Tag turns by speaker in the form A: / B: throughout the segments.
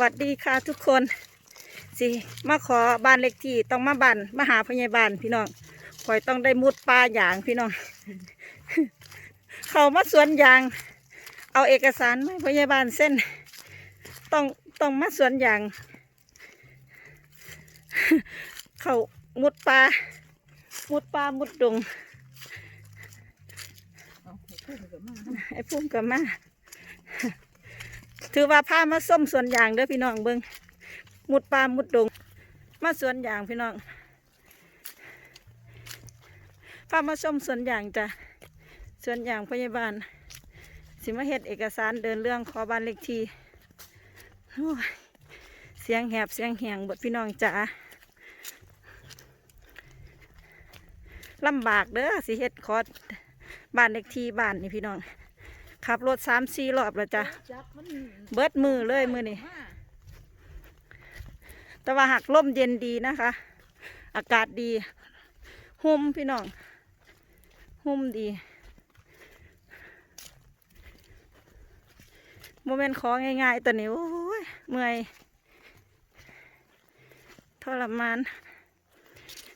A: วัสดีค่ะทุกคนสิมาขอบ้านเล็กที่ต้องมาบ้านมาหาพยาบาลพี่น้องคอยต้องได้มุดปลาอย่างพี่น้อง เขามาสวนยาง เอาเอกสารมาให้พยาบาลเส้น ต้องต้องมาสวนยาง เขามุดปลามุดปลามุดดงไอ้พุ่มกับมา ถือว่าพามาส้มสวนยางเด้อพี่น้องเบิงมุดปลามุดดง มาสวนยางพี่น้องพามาส้มสวนยางจ้ะสวนยางพยาบาล สิมาเฮ็ดเอกสารเดินเรื่องขอบ้านเลขที่เสียงแหบเสียงแหงบดพี่น้องจ๋าลำบากเด้อสิเฮ็ดขอบ้านเลขที่บ้านนี่พี่น้อง ขับรถสามสี่รอบแล้วจ้ะ
B: จับมัน
A: เบิดมือเลยมือนี่แต่ว่าหักลมเย็นดีนะคะ อากาศดีหุ่มพี่น้องหุ่มดีโมเมนต์ของง่ายๆตัวนี้โอ้ยเมื่อยทรมาน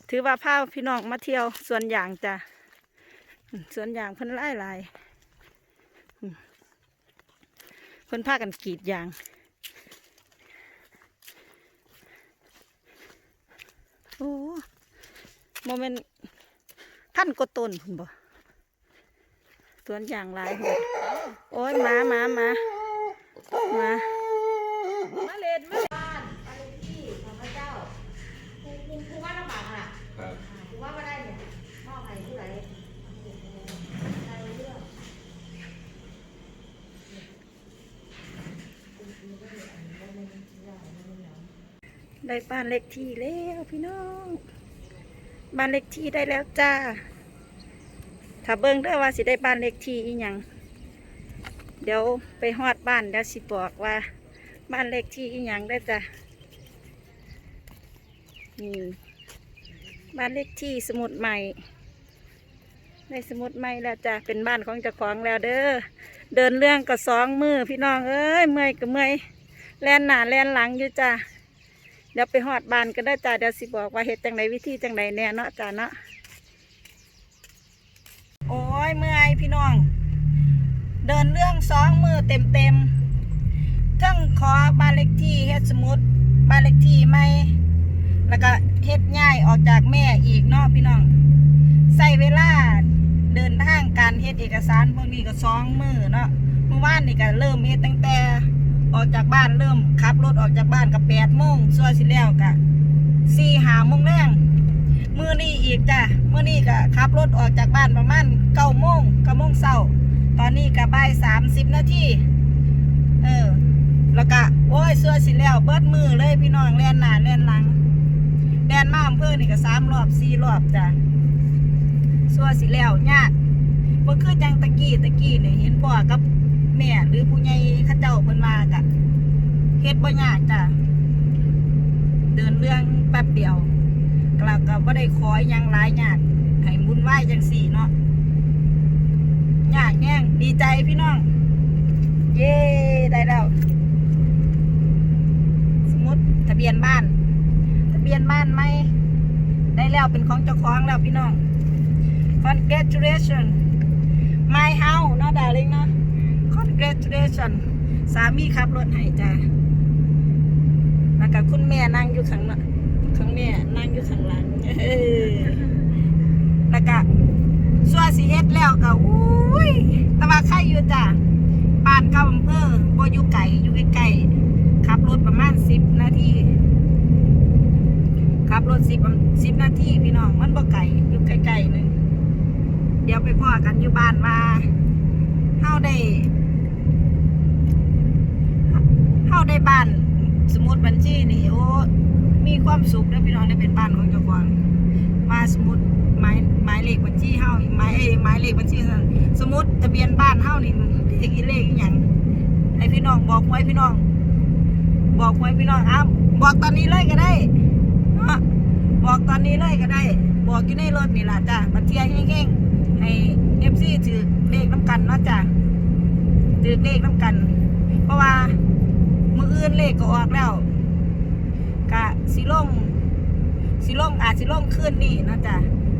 A: ถือว่าพาพี่น้องมาเที่ยวสวนยางจ้ะอืมสวนยางเพิ่นไล่ลายๆอืม เพิ่นพากันกรีดยาง โอ้โมเมนต์ท่านก็ต้นพุ่นบ่สวนยางหลายพุ่นโอ้ยมามาหมามา
B: มาเล่นมา
C: บ้านบ้านเลขที่ของพระเจ้าครูครูครูว่าลำบากอะ
D: ครับ
C: ครูว่าไม่ได้เนี่ยมอบให้ผู้ใดใครเลือก
A: ได้บ้านเล็กที่แล้วพี่น้อง บ้านเล็กที่ได้แล้วจ้า ถ้าเบิ่งเด้อว่าสิได้บ้านเล็กที่อีหยัง เดี๋ยวไปฮอดบ้านเดี๋ยวสิบอกว่า บ้านเล็กที่อีหยังได้จ้ะนี่บ้านเล็กที่สมุดใหม่ได้สมุดใหม่แล้วจ้ะเป็นบ้านของเจ้าของแล้วเด้อ เดินเรื่องก็สองมือพี่น้องเอ้ยเมื่อยก็เมื่อยแล่นหน้าแล่นหลังอยู่จ้ะ เดี๋ยวไปฮอดบานก็ได้จ้ะเดี๋ยวสิบอกว่าเฮ็ดจังไดวิธีจังไดแน่เนาะจ้ะเนาะโอ้ยเมื่อยพี่น้อง เดินเรื่องสองมือเต็มเต็มๆทั้งขอบ้านเล็กที่เฮ็ดสมุดบ้านเล็กที่ไม่แล้วก็เฮ็ดง่ายออกจากแม่อีกเนาะพี่น้องใส่เวลาเดินทางการเฮ็ดเอกสารพวกนี้ก็สองมือเนาะเมื่อวานนี่ก็เริ่มเฮ็ดตั้งแต่ ออกจากบ้านเริ่มขับรถออกจากบ้านก็แปดโมงส่วนสิแล้วก็สี่หาโมงแรงมือนี้อีกจ้ะมือนี้ก็ขับรถออกจากบ้านประมาณเก้าโมงเก้าโมงเช้าตอนนี้ก็บ่ายสามสิบนาทีเออ แล้วก็โอ้ยเสื้อสิแล้วเบิดมือเลยพี่น้องแล่นหน้าแล่นหลังแล่นมาอำเภอนี่ก็สามรอบสี่รอบจ้ะเสื้อสิแล้วยากบ่คือจังตะกี้ตะกี้เนี่ยเห็นพ่กับ แม่หรือผู้ใหญ่เข้าเจ้าเพิ่นว่ากะเฮ็ดบ่ยากจ้ะเดินเรื่องแป๊บเดียวกลับก็บ่ได้คอยยังหลายยากให้มุนไหวจังสี่เนาะยากแง่งดีใจพี่น้อง เย้ได้แล้ว สมมติทะเบียนบ้าน ทะเบียนบ้านไหมได้แล้วเป็นของเจ้าของแล้วพี่น้อง congratulation my house เนาะดาริงเนาะ congratulation สามีขับรถให้จ้าแล้วก็คุณแม่นั่งอยู่ข้างหน้าข้างแม่นั่งอยู่ข้างหลังแล้วก็ส่วสีเฮ็ดแล้วก็อุ้ยต่ว่าใครอยู่จ้ะบ้านเก้าอำเภอบ่อยู่ไกลอยู่ใกล้ๆขับรถประมาณสิบนาทีขับรถสิบสิบนาทีพี่น้องมันบ่ไกลอยู่ใกล้ๆหนึงเดี๋ยวไปพ่อกันอยู่บ้านว่าเฮาได้เฮาได้บ้าน สมุดบัญชีนี่โอ้ มี ความสุขได้พี่น้องได้เป็นบ้านของเจ้าของมาสมุดหมายหมายเลขบัญชีเฮาหมายเอ้ยหมายเลขบัญชีสมุดทะเบียนบ้านเฮานี่เลขอีเลขอีหยังให้พี่น้องบอกไว้พี่น้อง บอกไว้พี่น้องอ้าวบอกตอนนี้เลยก็ได้บอกตอนนี้เลยก็ได้ บอกอยู่ในรถนี่ล่ะจ้ะบัญชีแห้งๆให้ FC ถือเลขน้ำกันเนาะจ้ะถือเลขน้ำกัน เพราะว่ามืออื่นอื่นเลขก็ออกแล้ว กะสิลงสิลงอาจสิลงคืนนี้เนาะจ้ะ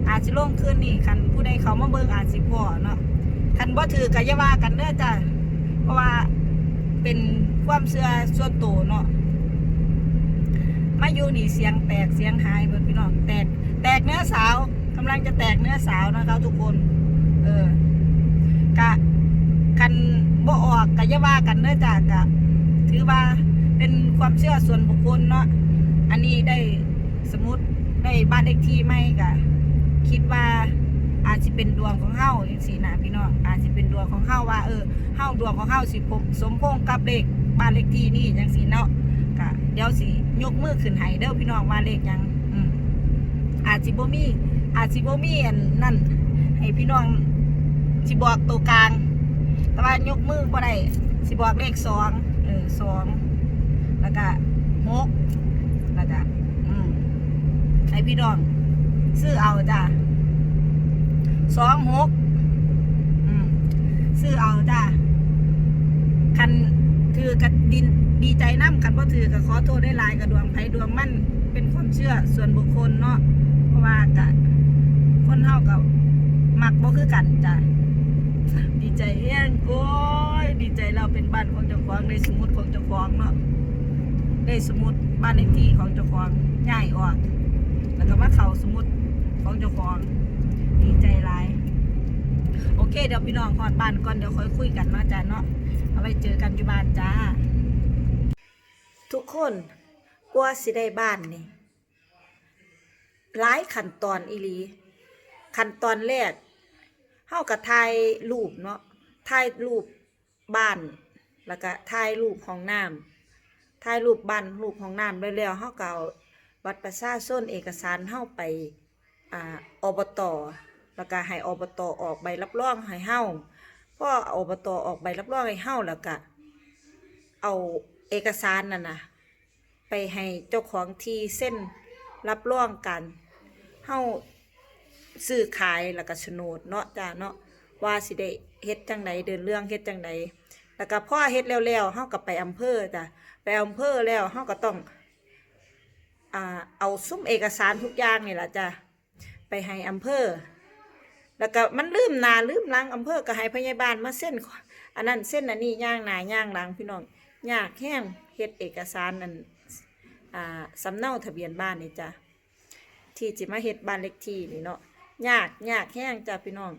A: อาจสิลงคืนนี้คันผู้ใดเขามาเบิ่งอาจสิพอเนาะคันบ่ถือก็อย่าว่ากันเด้อจ้ะเพราะว่าเป็นความเชื่อส่วนตัวเนาะมาอยู่นี่เสียงแตกเสียงหายเบิดพี่น้องแตก แตกเนื้อสาวกำลังจะแตกเนื้อสาวนะคะทุกคน เออกะคันบ่ออกกะยาว่ากันเด้อจ้ะกะถือว่าเป็นความเชื่อส่วนบุคคลเนาะ อันนี้ได้สมมติได้บ้านเลขที่ไม่กะคิดว่าอาจจะเป็นดวงของเฮาจังซี่นะพี่น้องอาจจะเป็นดวงของเฮาว่า เออเฮาดวงของเฮาสิสมพงษ์กับเลขบ้านเลขที่นี่จังซี่เนาะกะเดี๋ยวสิยกมือขึ้นให้เด้อพี่น้องว่าเลขยังอืมอาจสิบ่มีอาจสิบ่มีอันนั่นให้พี่น้องสิบอกตัวกลาง แต่ว่ายกมือบ่ได้สิบอกเลขสองเออสองแล้วก็หก ล้วก็อืมให้พี่น้อง ซื้อเอาจ้ะสองหกซื้อเอาจ้ะคันถือกับดินดีใจน้ำคันพ่ถือกับขอโทษได้ลายกับดวงไผดวงมั่นเป็นความเชื่อส่วนบุคคลเนาะเพราะว่ากะคนเฮากับมักบ่คือกันจ้ะดีใจแห้งโอ้ยดีใจเราเป็นบ้านของเจ้าของได้สมุดของเจ้าของเนาะ ได้สมุดบ้านเลขที่ของเจ้าของง่ายออก แล้วก็มาเข้าสมุดของเจ้าของดีใจหลาย โอเค เดี๋ยวพี่น้องหอดบ้านก่อนเดี๋ยวค่อยคุยกันเนาะจ้าเนาะเอาไว้เจอกันอยู่บ้านจ้า ทุกคนกว่าสิได้บ้านนี่หลายขั้นตอนอีลีขั้นตอนแรกเฮากับถ่ายรูปเนาะถ่ายรูปบ้าน แล้วก็ถ่ายรูปของน้ำ ถ่ายรูปบ้านรูปของน้ำแล้วแล้วเฮาก็เอาบัตรประชาชนเอกสารเฮาไปอ่าอบตแล้วก็ให้อบตออกใบรับรองให้เฮาพออบตออกใบรับรองให้เฮาแล้วก็เอาเอกสารนั่นน่ะไปให้เจ้าของที่เส้นรับรองกันเฮาซื้อขายแล้วก็โฉนดเนาะจ้าเนาะว่าสิได้เฮ็ดจังใดเดินเรื่องเฮ็ดจังใด แล้วก็พ่อเฮ็ดแล้วๆเฮาก็ไปอำเภอจ้ะไปอำเภอแล้วเฮาก็ต้องอ่าเอาซุ้มเอกสารทุกอย่างนี่ล่ะจ้ะไปให้อำเภอ แล้วก็มันลืมหนาลืมหลังอำเภอก็ให้พยาบาลมาเส้นอันนั้นเส้นอันนี้ย่างหนาย่างหลังพี่น้องยากแห้งเฮ็ดเอกสารนั่นอ่าสำเนาทะเบียนบ้านนี่จ้ะที่จิมาเฮ็ดบ้านเล็กที่นี่เนาะยากยากแห้งจ้ะพี่น้อง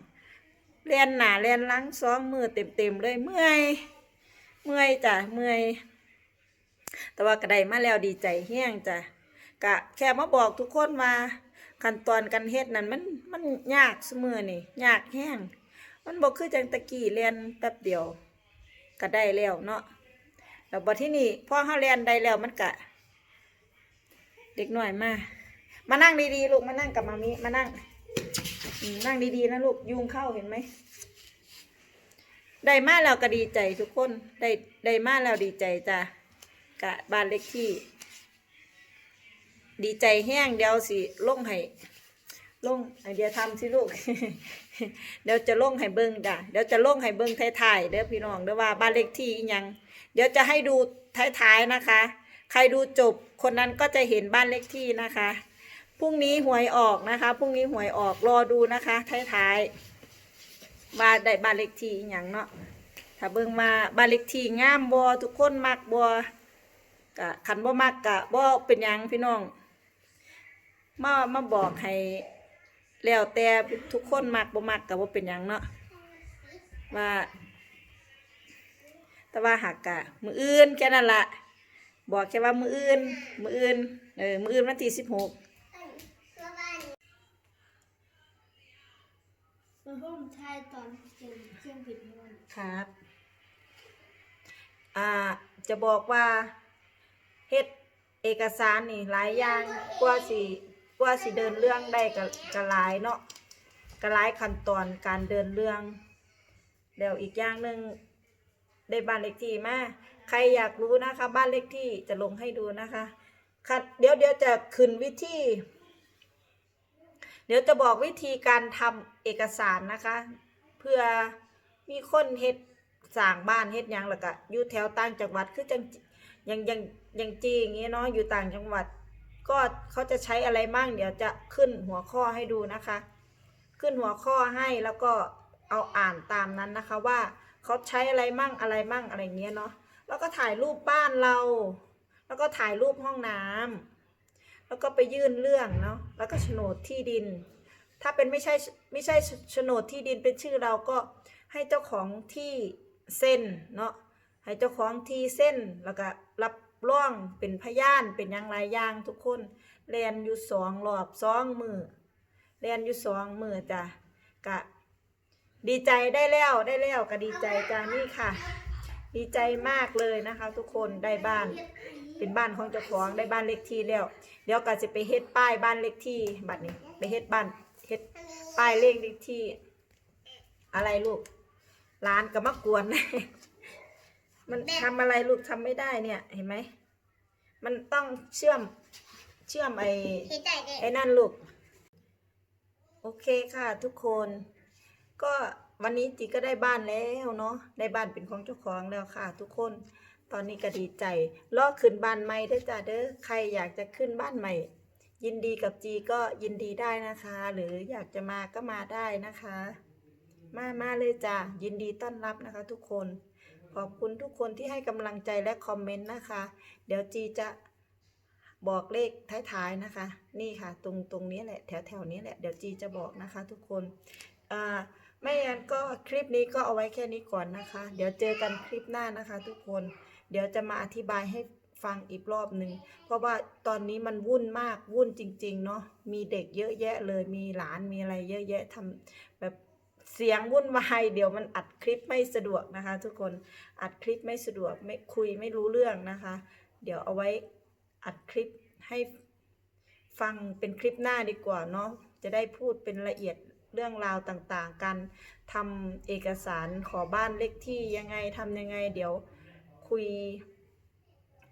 A: เรียนหนาเรียนหลังสองมือเต็มเต็มเลยเมื่อยเมื่อยจ้ะเมื่อยแต่ว่าก็ไดมาแล้วดีใจแห้งจ้ะกะแค่มาบอกทุกคนว่าขั้นตอนการเฮ็ดนั้นมันมันยากเสมอนี่ยากแห้งมันบอกคือจังตะกี้เรียนแป๊บเดียวก็ได้แล้วเนาะแล้วบัดที่นี่พ่อเฮาเรียนได้แล้วมันกะ เด็กหน่อยมา มานั่งดีๆลูกมานั่งกับมามิมานั่ง นั่งดีๆนะลูกยุงเข้าเห็นไหมได้มาแล้วก็ดีใจทุกคนได้ได้มาแล้วดีใจจ้ะกะบ้านเล็กที่ ดีใจแห้งเดี๋ยวสิล่งให้ล่งไอเดียทำสิลูก เดี๋ยวจะล่งให้เบิ้งจ้ะเดี๋ยวจะล่งให้เบิ้งท้ายๆเด้อพี่น้องเด้อว่าบ้านเล็กที่ยัง เดี๋ยวจะให้ดูท้ายๆนะคะ ใครดูจบคนนั้นก็จะเห็นบ้านเลขที่นะคะ พรุ่งนี้หวยออกนะคะ พรุ่งนี้หวยออกรอดูนะคะท้ายๆว่าได้บ้านเลขที่อย่างเนาะ ถ้าเบิ่งมาบ้านเลขที่งามบ่ทุกคนมักบ่กะคันบ่มักกะบ่เป็นยังพี่น้อง มามาบอกให้แล้วแต่ทุกคนมักบ่มักกะบ่เป็นยังเนาะว่าแต่ว่าหักกะมืออื่นแค่นั้นละบอกแค่ว่ามืออื่นมืออื่นเออมืออื่นวันที่สิบหก
C: แล้วก็ผมทายตอนเที่ยงเที่ยงผิดวัน
A: ครับ อ่า จะบอกว่าเฮ็ดเอกสารนี่หลายอย่างกว่าสิกว่าสิเดินเรื่องได้ก็ก็หลายเนาะก็หลายขั้นตอนการเดินเรื่อง แล้วอีกอย่างหนึ่งได้บ้านเลขที่มาใครอยากรู้นะคะ บ้านเลขที่จะลงให้ดูนะคะค่ะเดี๋ยวเดี๋ยวจะขึ้นวิธี เดี๋ยวจะบอกวิธีการทำเอกสารนะคะ เพื่อมีคนเฮ็ดสร้างบ้านเฮ็ดยังแล้วก็อยู่แถวต่างจังหวัดคือจังอย่างอย่างอย่างจีอย่างเงี้ยเนาะอยู่ต่างจังหวัด ก็เขาจะใช้อะไรมั่งเดี๋ยวจะขึ้นหัวข้อให้ดูนะคะ ขึ้นหัวข้อให้แล้วก็เอาอ่านตามนั้นนะคะว่าเขาใช้อะไรมั่งอะไรมั่งอะไรเงี้ยเนาะแล้วก็ถ่ายรูปบ้านเรา แล้วก็ถ่ายรูปห้องน้ำ แล้วก็ไปยื่นเรื่องเนาะแล้วก็โฉนดที่ดิน ถ้าเป็นไม่ใช่ไม่ใช่โฉนดที่ดินเป็นชื่อเราก็ให้เจ้าของที่เส้นเนาะให้เจ้าของที่เส้นแล้วก็รับร่องเป็นพยานเป็นอย่างไรย่างทุกคนแลนอยู่สองรอบสองมือแลนอยู่สองมือจ้ะกะดีใจได้แล้วได้แล้วก็ดีใจจ้านี่ค่ะ ดีใจมากเลยนะคะ ทุกคนได้บ้าน เป็นบ้านของเจ้าของได้บ้านเลขที่แล้ว เดี๋ยวก็จะไปเฮ็ดป้ายบ้านเลขที่บัดนี้ ไปเฮ็ดบ้านเฮ็ดป้ายเลขเลขที่ อะไรลูกร้านก็มากวน มันทำอะไรลูกทำไม่ได้เนี่ยเห็นไหมมันต้องเชื่อมเชื่อมไอ้ไอ้นั่นลูก โอเคค่ะทุกคน ก็วันนี้จีก็ได้บ้านแล้วเนาะได้บ้านเป็นของเจ้าของแล้วค่ะ ทุกคน ตอนนี้ก็ดีใจรอขึ้นบ้านใหม่เด้อจ้าเด้อใครอยากจะขึ้นบ้านใหม่ ยินดีกับจีก็ยินดีได้นะคะ หรืออยากจะมาก็มาได้นะคะ มามาเลยจ้ายินดีต้อนรับนะคะ ทุกคน ขอบคุณทุกคนที่ให้กำลังใจและคอมเมนต์นะคะ เดี๋ยวจีจะบอกเลขท้ายๆนะคะ นี่ค่ะ ตรงตรงนี้แหละแถวแถวๆนี้แหละเดี๋ยวจีจะบอกนะคะ ทุกคนอ่าไม่งั้นก็คลิปนี้ก็เอาไว้แค่นี้ก่อนนะคะ เดี๋ยวเจอกันคลิปหน้านะคะ ทุกคน เดี๋ยวจะมาอธิบายให้ฟังอีกรอบหนึ่งเพราะว่าตอนนี้มันวุ่นมากวุ่นจริง ๆ เนาะมีเด็กเยอะแยะเลยมีหลานมีอะไรเยอะแยะทำแบบเสียงวุ่นวายเดี๋ยวมันอัดคลิปไม่สะดวกนะคะ ทุกคนอัดคลิปไม่สะดวกไม่คุยไม่รู้เรื่องนะคะ เดี๋ยวเอาไว้อัดคลิปให้ฟังเป็นคลิปหน้าดีกว่าเนาะจะได้พูดเป็นละเอียดเรื่องราวต่างๆ กันทำเอกสารขอบ้านเลขที่ยังไงทำยังไง เดี๋ยว คุย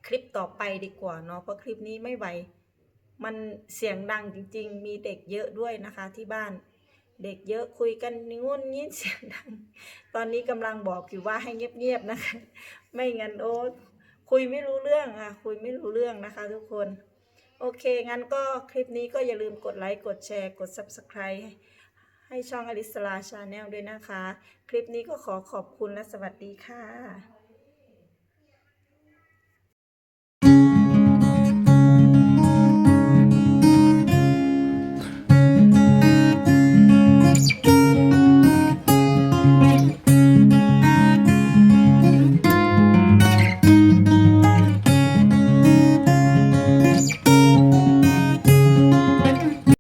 A: คลิปต่อไปดีกว่าเนาะเพราะคลิปนี้ไม่ไหว มันเสียงดังจริง ๆ มีเด็กเยอะด้วยนะคะที่บ้าน เด็กเยอะคุยกันงุ่นงี้เสียงดัง ตอนนี้กำลังบอกอยู่ว่าให้เงียบๆนะคะ ไม่งั้นโอ้คุยไม่รู้เรื่องอะ คุยไม่รู้เรื่องนะคะทุกคน โอเค งั้นก็คลิปนี้ก็อย่าลืมกดไลค์กดแชร์กด Subscribe ให้ให้ช่องอลิสลาชาแนลด้วยนะคะ คลิปนี้ก็ขอขอบคุณและสวัสดีค่ะ